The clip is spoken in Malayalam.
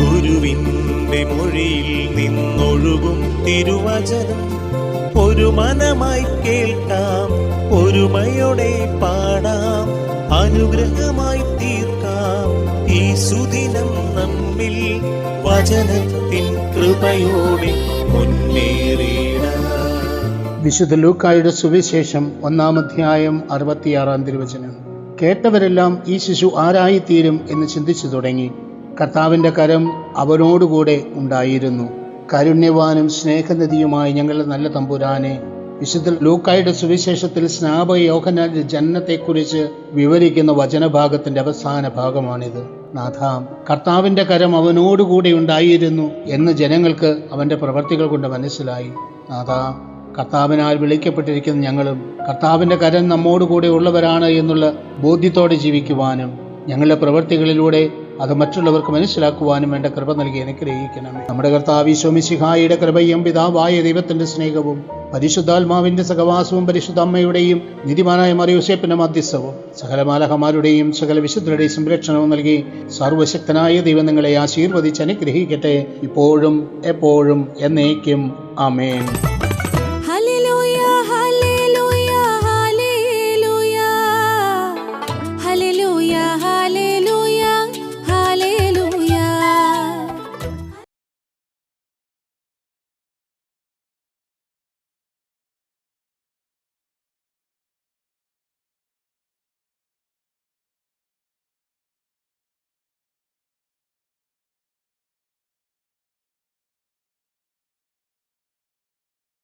ഗുരുവിന്റെ മൊഴിയിൽ നിന്നൊഴുകും തിരുവചനം. ഒരു മനമായി കേൾക്കാം ഒരുമയോടെ പാടാം അനുഗ്രഹമായി തീർക്കാം. ഈ സുദിനം നമ്മിൽ വചനത്തിൻ കൃപയോടെ മുന്നേറിയിടാം വിശുദ്ധ ലൂക്കായുടെ സുവിശേഷം ഒന്നാം അധ്യായം അറുപത്തിയാറാം തിരുവചനം. കേട്ടവരെല്ലാം ഈ ശിശു ആരായിത്തീരും എന്ന് ചിന്തിച്ചു തുടങ്ങി. കർത്താവിന്റെ കരം അവനോടുകൂടെ ഉണ്ടായിരുന്നു. കാരുണ്യവാനും സ്നേഹനിധിയുമായി ഞങ്ങളുടെ നല്ല തമ്പുരാനെ വിശുദ്ധ ലൂക്കായുടെ സുവിശേഷത്തിൽ സ്നാപക യോഹനാന്റെ ജനനത്തെക്കുറിച്ച് വിവരിക്കുന്ന വചനഭാഗത്തിന്റെ അവസാന ഭാഗമാണിത്. നാഥാം കർത്താവിന്റെ കരം അവനോടുകൂടെ ഉണ്ടായിരുന്നു എന്ന് ജനങ്ങൾക്ക് അവന്റെ പ്രവർത്തികൾ കൊണ്ട് മനസ്സിലായി. നാഥാം കർത്താവിനാൽ വിളിക്കപ്പെട്ടിരിക്കുന്ന ഞങ്ങളും കർത്താവിന്റെ കരം നമ്മോടുകൂടെ ഉള്ളവരാണ് എന്നുള്ള ബോധ്യത്തോടെ ജീവിക്കുവാനും ഞങ്ങളുടെ പ്രവൃത്തികളിലൂടെ അത് മറ്റുള്ളവർക്ക് മനസ്സിലാക്കുവാനും വേണ്ട കൃപ നൽകി അനുഗ്രഹിക്കണമേ നമ്മുടെ കർത്താവ് ശോമിശിഹായുടെ കൃപയും പിതാവായ ദൈവത്തിന്റെ സ്നേഹവും പരിശുദ്ധാത്മാവിന്റെ സഹവാസവും പരിശുദ്ധ അമ്മയുടെയും നിധിമാനായ മറിയൂസേപ്പിന്റെ മധ്യസ്ഥവും സകല മാലഹമാരുടെയും സകല വിശുദ്ധരുടെയും സംരക്ഷണവും നൽകി സർവശക്തനായ ദൈവം നിങ്ങളെ ആശീർവദിച്ച് അനുഗ്രഹിക്കട്ടെ. ഇപ്പോഴും എപ്പോഴും എന്നേക്കും. ആമേൻ.